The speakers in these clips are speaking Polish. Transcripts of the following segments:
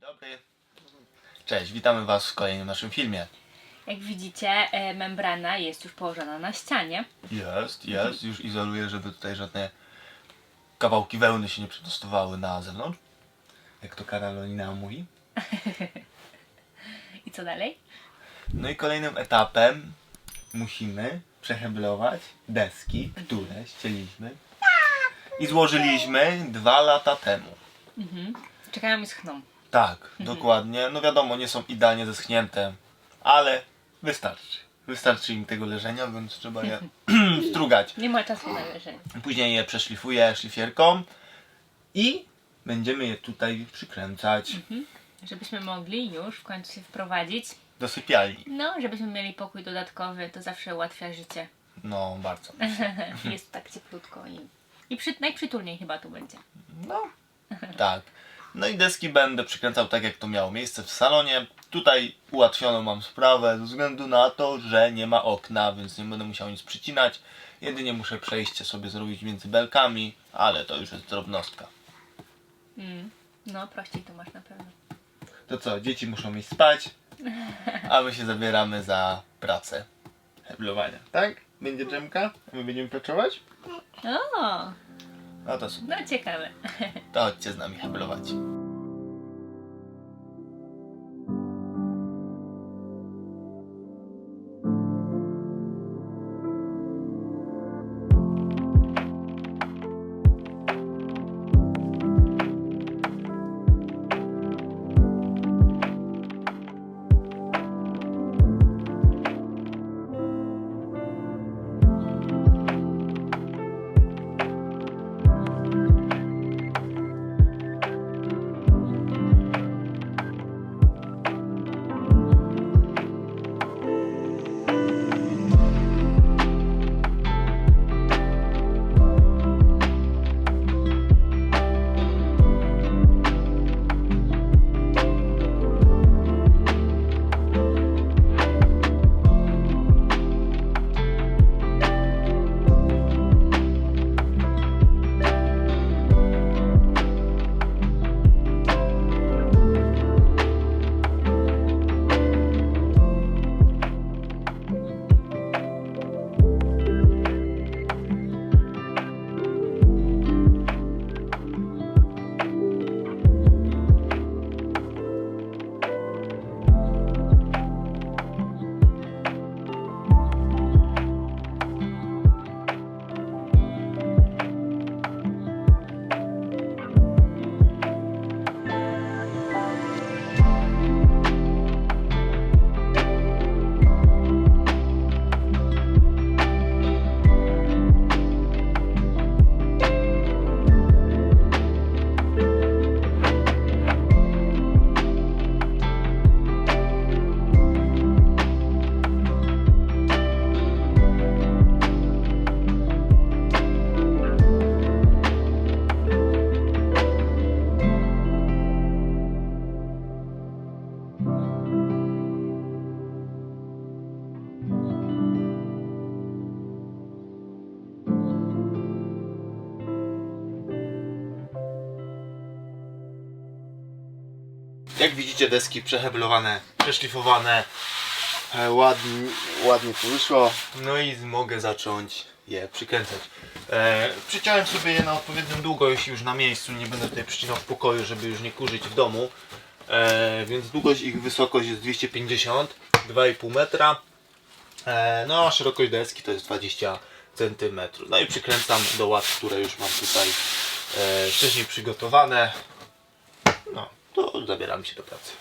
dobry. Cześć, witamy Was w kolejnym naszym filmie. Jak widzicie, e, membrana jest już położona na ścianie. Jest, jest, już izoluję, żeby tutaj żadne kawałki wełny się nie przedostawały na zewnątrz. Jak to Karolina mówi. I co dalej? No i kolejnym etapem musimy przeheblować deski, które ścieliśmy i złożyliśmy dwa lata temu. Czekają i schną. Tak, dokładnie. No wiadomo, nie są idealnie zeschnięte, ale wystarczy. Wystarczy im tego leżenia, więc trzeba je strugać. Nie ma czasu na leżenie. Później je przeszlifuję szlifierką i będziemy je tutaj przykręcać Żebyśmy mogli już w końcu się wprowadzić. do sypialni. No, żebyśmy mieli pokój dodatkowy, to zawsze ułatwia życie. No, bardzo. jest tak cieplutko i, i przy, najprzytulniej chyba tu będzie. No, tak. No i deski będę przykręcał tak, jak to miało miejsce w salonie. Tutaj ułatwioną mam sprawę ze względu na to, że nie ma okna, więc nie będę musiał nic przycinać. Jedynie muszę przejście sobie zrobić między belkami, ale to już jest drobnostka. Mm. No, prościej to masz na pewno. To co, dzieci muszą iść spać, a my się zabieramy za pracę heblowania. Tak? Będzie drzemka? A my będziemy pracować? O, No to super. no ciekawe. To chodźcie z nami heblować. Widzicie deski przeheblowane, przeszlifowane, e, ładnie, ładnie to wyszło. No i mogę zacząć je przykręcać. E, przyciąłem sobie je na odpowiednią długość już na miejscu, nie będę tutaj przycinał w pokoju, żeby już nie kurzyć w domu. E, więc długość ich wysokość jest 250, 2,5 metra. E, no a szerokość deski to jest 20 cm. No i przykręcam do łat, które już mam tutaj e, wcześniej przygotowane. No, to zabieram się do pracy.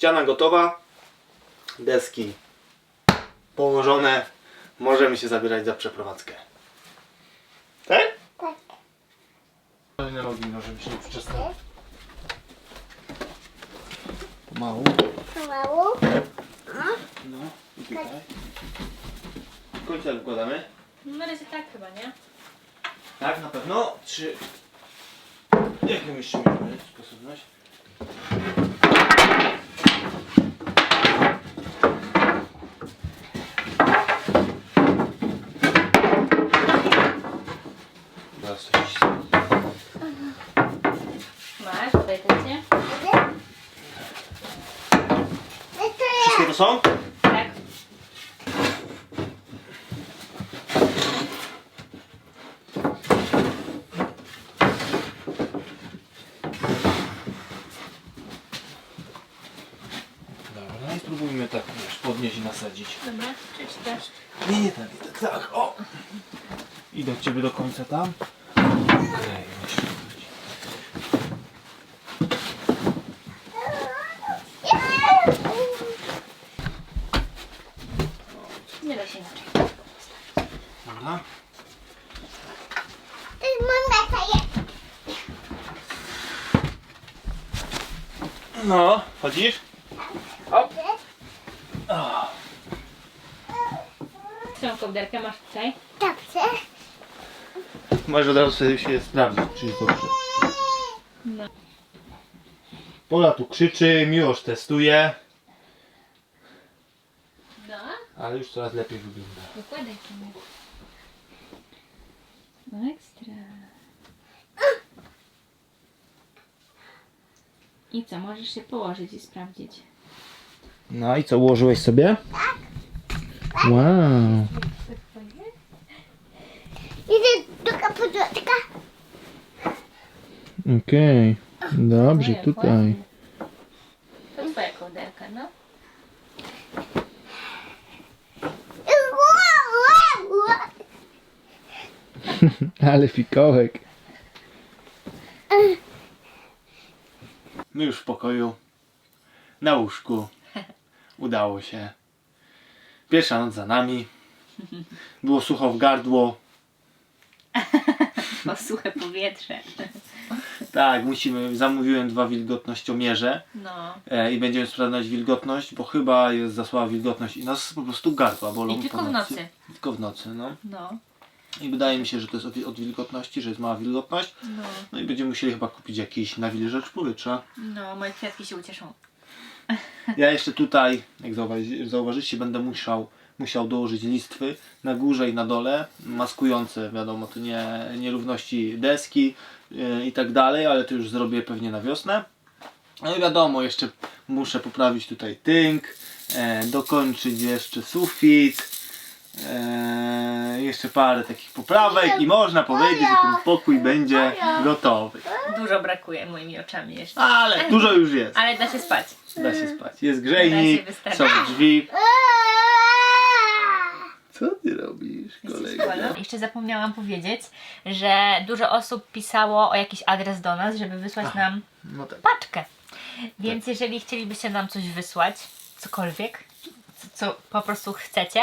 Ściana gotowa, deski położone, możemy się zabierać za przeprowadzkę. Tak? Tak. Na nogi, no żebyś nie przyczesnął. Pomału. Pomału. No i tutaj. Końca układamy. Na razie tak chyba, nie? Tak, na pewno. Trzy. Jaką jeszcze mamy sposobność? Zaraz to ściśnę. Masz, tutaj też, Wszystkie to są? Tak. Dobra, i spróbujmy tak wiesz, podnieść i nasadzić. Dobra, przeczytasz. Nie, nie tak, nie tak, tak, o! Idę od ciebie do końca tam. Okej, myślę. Nie da się inaczej. Dobra. To jest moja taje. No, chodzisz? Którą kołderkę masz tutaj? Dobrze. Możesz od razu sobie się sprawdzić, czy jest dobrze. No. Pola tu krzyczy, Miłosz testuje, No, ale już coraz lepiej wygląda. wykładaj to mnie. No ekstra. I co, możesz się położyć i sprawdzić. No i co, ułożyłeś sobie? Wow. Idę do kapudoczka. Okej, dobrze, tutaj. ładnie. To twoja kołderka, no. Ale fikołek. My już w pokoju. Na łóżku. Udało się. Pierwsza noc za nami. Było sucho w gardło. O suche powietrze. Tak, musimy. Zamówiłem dwa wilgotnościomierze No. e, i będziemy sprawdzać wilgotność, bo chyba jest za słaba wilgotność i nas po prostu gardła bolą. I tylko po w nocy. Tylko w nocy, no. No. I wydaje mi się, że to jest od, od wilgotności, że jest mała wilgotność. No. No i będziemy musieli chyba kupić jakiś nawilżacz powietrza. No, moje kwiatki się ucieszą. Ja jeszcze tutaj, jak zauważy, zauważycie, będę musiał, musiał dołożyć listwy na górze i na dole, maskujące, wiadomo, to nie nierówności deski yy, i tak dalej, ale to już zrobię pewnie na wiosnę. No i wiadomo, jeszcze muszę poprawić tutaj tynk, e, dokończyć jeszcze sufit, e, jeszcze parę takich poprawek i można powiedzieć, że ten pokój będzie gotowy. Dużo brakuje moimi oczami jeszcze. Ale dużo już jest. Ale da się spać. Da się spać. Jest Da grzejnik, się są drzwi. Co ty robisz, kolega? Jeszcze zapomniałam powiedzieć, że dużo osób pisało o jakiś adres do nas, żeby wysłać nam No tak. paczkę. Więc jeżeli chcielibyście nam coś wysłać, cokolwiek, co, po prostu chcecie,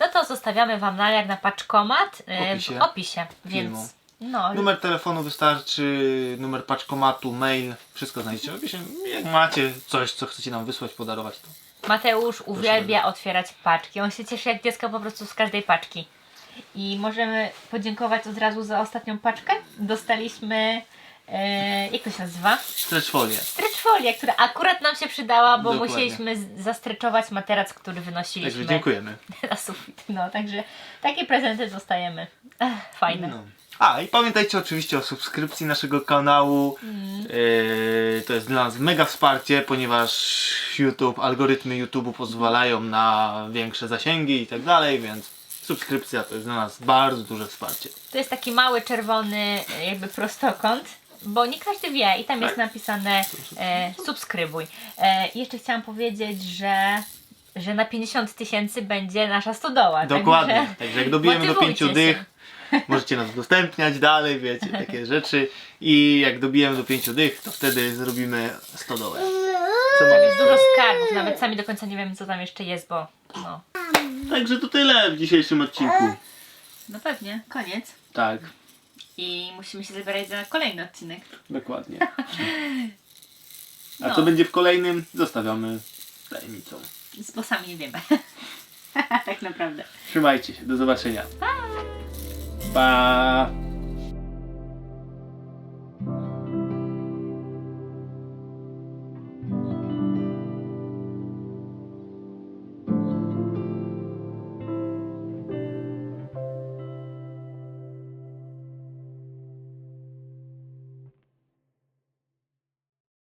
no to zostawiamy Wam namiar na paczkomat e, Opisie. w opisie. Więc no, Numer telefonu wystarczy, numer paczkomatu, mail, wszystko znajdziecie. w opisie. Jak macie coś, co chcecie nam wysłać, podarować, to Mateusz uwielbia otwierać paczki. On się cieszy jak dziecko po prostu z każdej paczki. I możemy podziękować od razu za ostatnią paczkę. Dostaliśmy, e, jak to się nazywa? stretch folię. Stretch folię, która akurat nam się przydała, bo Dokładnie. musieliśmy z- zastreczować materac, który wynosiliśmy Także dziękujemy. na sufit. No, także takie prezenty dostajemy. Ech, fajne. No. A i pamiętajcie oczywiście o subskrypcji naszego kanału. Yy, to jest dla nas mega wsparcie, ponieważ YouTube, algorytmy YouTube'u pozwalają na większe zasięgi i tak dalej, więc subskrypcja to jest dla nas bardzo duże wsparcie. To jest taki mały czerwony e, jakby prostokąt, bo nie każdy wie i tam jest Tak. napisane e, subskrybuj. E, i jeszcze chciałam powiedzieć, że, że na 50 tysięcy będzie nasza stodoła. Dokładnie. Także Także jak dobijemy do pięciu się. dych, możecie nas udostępniać dalej, wiecie, takie rzeczy. I jak dobijemy do pięciu dych, to wtedy zrobimy stodołę. co Tam jest dużo skarbów, nawet sami do końca nie wiemy co tam jeszcze jest, bo no. Także to tyle w dzisiejszym odcinku. No pewnie, koniec. Tak, I musimy się zabierać za kolejny odcinek. dokładnie. A No. co będzie w kolejnym, zostawiamy tajemnicą. Z bosami nie wiemy. tak naprawdę. Trzymajcie się, do zobaczenia. Pa!